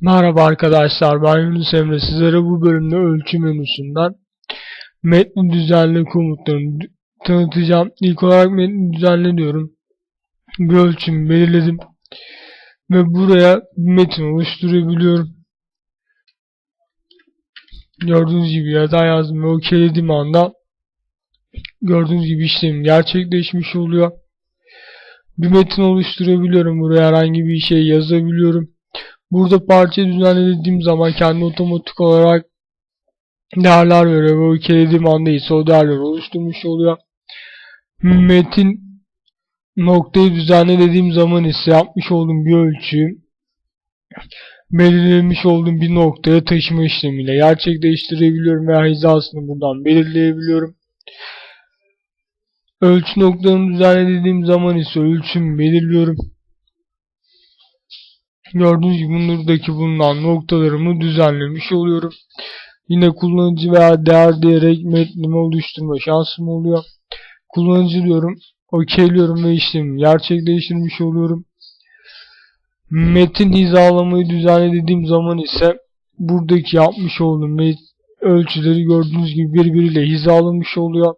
Merhaba arkadaşlar ben Yunus Emre sizlere bu bölümde ölçü menüsünden metni düzenle komutlarını tanıtacağım. İlk olarak metni düzenle diyorum. Bir ölçümü belirledim. Ve buraya bir metin oluşturabiliyorum. Gördüğünüz gibi yatağa yazdım ve okeylediğim anda gördüğünüz gibi işlem gerçekleşmiş oluyor. Bir metin oluşturabiliyorum. Buraya herhangi bir şey yazabiliyorum. Burada parça düzenlediğim zaman kendi otomatik olarak değerler veriyor ve okeylediğim anda ise o değerleri oluşturmuş oluyor. Metin noktayı düzenle dediğim zaman ise yapmış olduğum bir ölçüyü belirlemiş olduğum bir noktaya taşıma işlemiyle gerçekleştirebiliyorum veya hizasını buradan belirleyebiliyorum. Ölçü noktalarını düzenle dediğim zaman ise ölçümü belirliyorum. Gördüğünüz gibi buradaki bulunan noktalarımı düzenlemiş oluyorum. Yine kullanıcı veya değer diyerek metnimi oluşturma şansım oluyor. Kullanıcı diyorum, okeyliyorum ve işlemi gerçekleştirmiş oluyorum. Metin hizalamayı düzenle dediğim zaman ise buradaki yapmış olduğum ölçüleri gördüğünüz gibi birbiriyle hizalamış oluyor.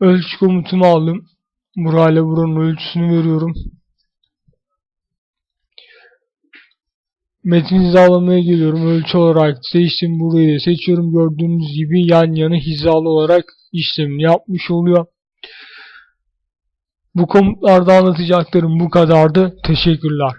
Ölçü komutumu aldım. Burayla buranın ölçüsünü veriyorum. Metin hizalamaya geliyorum. Ölçü olarak seçtim. Burayı da seçiyorum. Gördüğünüz gibi yan yana hizalı olarak işlemini yapmış oluyor. Bu komutlarda anlatacaklarım bu kadardı. Teşekkürler.